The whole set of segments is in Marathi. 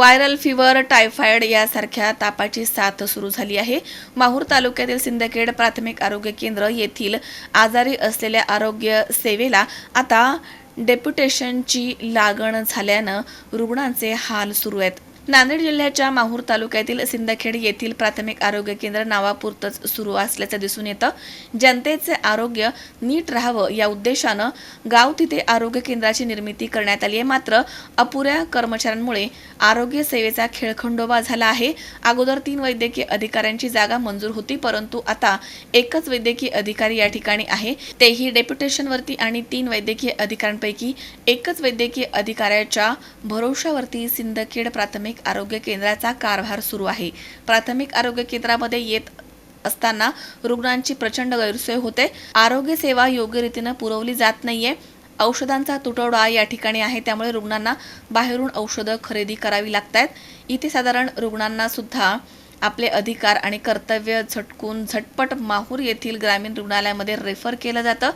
व्हायरल फिवर टायफॉइड यासारख्या तापाची साथ सुरू झाली आहे. माहूर तालुक्यातील सिंदखेड प्राथमिक आरोग्य केंद्र येथील आजारी असलेल्या आरोग्य सेवेला आता डेप्युटेशनची लागण झाल्यानं रुग्णांचे हाल सुरू आहेत. नांदेड जिल्ह्याच्या माहूर तालुक्यातील सिंदखेड येथील प्राथमिक आरोग्य केंद्र नावापुरतच सुरू असल्याचं दिसून येतं. जनतेचे आरोग्य नीट राहावं या उद्देशानं गाव तिथे आरोग्य केंद्राची निर्मिती करण्यात आली आहे. मात्र अपुऱ्या कर्मचाऱ्यांमुळे आरोग्य सेवेचा खेळखंडोबा झाला आहे. अगोदर तीन वैद्यकीय अधिकाऱ्यांची जागा मंजूर होती परंतु आता एकच वैद्यकीय अधिकारी या ठिकाणी आहे. तेही डेप्युटेशनवरती आणि तीन वैद्यकीय अधिकाऱ्यांपैकी एकच वैद्यकीय अधिकाऱ्याच्या भरोशावरती सिंदखेड प्राथमिक आरोग्य केंद्राचा कारभार सुरू आहे. प्राथमिक आरोग्य केंद्रामध्ये येत असताना रुग्णांची प्रचंड गैरसोय होते. आरोग्य सेवा योग्य रीतीनं पुरवली जात नाहीये. औषधांचा तुटवडा या ठिकाणी आहे. त्यामुळे रुग्णांना बाहेरून औषधं खरेदी करावी लागत आहेत इथे साधारण रुग्णांना सुद्धा आपले अधिकार आणि कर्तव्य झटकून झटपट माहूर येथील ग्रामीण रुग्णालयामध्ये रेफर केलं जातं.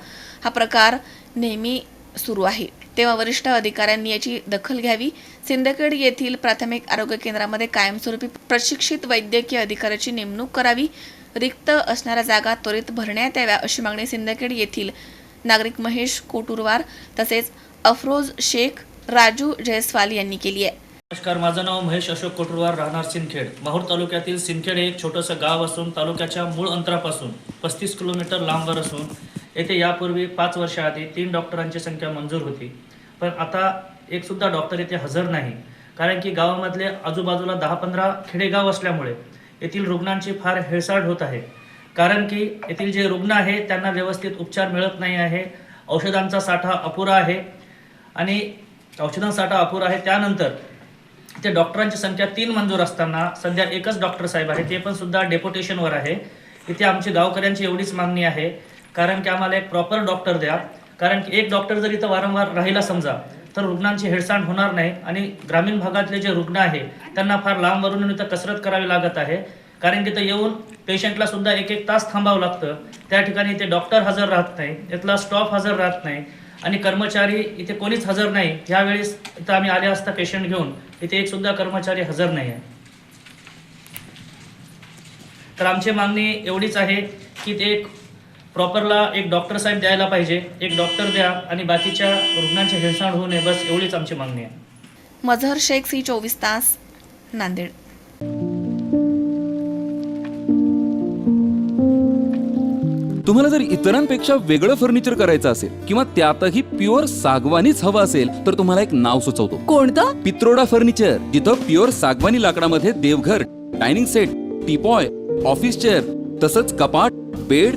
हा प्रकार नेहमी सुरू आहे. तेव्हा वरिष्ठ अधिकाऱ्यांनी याची दखल घ्यावी. सिंदखेड येथील प्राथमिक आरोग्य केंद्रामध्ये कायमस्वरूपी प्रशिक्षित वैद्यकीय अधिकाऱ्याची नेमणूक करावी. रिक्त असणाऱ्या जागा त्वरित भरण्यात याव्या अशी मागणी सिंदखेड येथील नागरिक महेश कोटुरवार तसेच अफरोज शेख राजू जयस्वाल यांनी केली आहे. नमस्कार माझं नाव महेश अशोक कोटुरवार राहणार सिंदखेड. माहूर तालुक्यातील सिंदखेड हे एक छोटंसं गाव असून तालुक्याच्या मूळ अंतरापासून पस्तीस किलोमीटर लांबवर असून येथे यापूर्वी पाच वर्षाआधी तीन डॉक्टरांची संख्या मंजूर होती. पण आता एकसुद्धा डॉक्टर येथे हजर नाही. कारण की गावामधले आजूबाजूला दहा पंधरा खेडेगाव असल्यामुळे येथील रुग्णांची फार हेळसाड होत आहे. कारण की येथील जे रुग्ण आहे त्यांना व्यवस्थित उपचार मिळत नाही आहे. औषधांचा साठा अपुरा आहे. आणि औषधांचा साठा अपुरा आहे. त्यानंतर ते डॉक्टरांची संख्या तीन मंजूर असताना सध्या एकच डॉक्टर साहेब आहे ते पण सुद्धा डेप्युटेशनवर आहे. इथे आमची गावकऱ्यांची एवढीच मागणी आहे. कारण की आम्हाला एक प्रॉपर डॉक्टर द्या. कारण की एक डॉक्टर जर इथं वारंवार राहिला समजा तर रुग्णांची हेळसांड होणार नाही आणि ग्रामीण भागातले जे रुग्ण आहे त्यांना फार लांबवरून इथं कसरत करावी लागत आहे. कारण की इथं येऊन पेशंटला सुद्धा एक एक तास थांबावं लागतं. त्या ठिकाणी इथे डॉक्टर हजर राहत नाही इथला स्टॉफ हजर राहत नाही आणि कर्मचारी इथे कोणीच हजर नाही. ह्यावेळेस इथं आम्ही आले असता पेशंट घेऊन इथे एक सुद्धा कर्मचारी हजर नाही आहे. तर आमची मागणी एवढीच आहे की ते एक प्रॉपरला एक डॉक्टर साहेब द्यायला पाहिजे. एक डॉक्टर द्या आणि बाकीच्या रुग्णांची हेळसांड होऊ नये. बस एवढीच आमची मागणी आहे. मझहर शेख सी चोवीस तास नांदेड. तुम्हाला जर इतरांपेक्षा वेगळं फर्निचर करायचं असेल किंवा त्यातही प्युअर सागवानीच हवं असेल तर तुम्हाला एक नाव सुचवतो. कोणतं? पित्रोडा फर्निचर जिथं प्युअर सागवानी लाकडामध्ये देवघर dining set teapoy office chair तसंच कपाट bed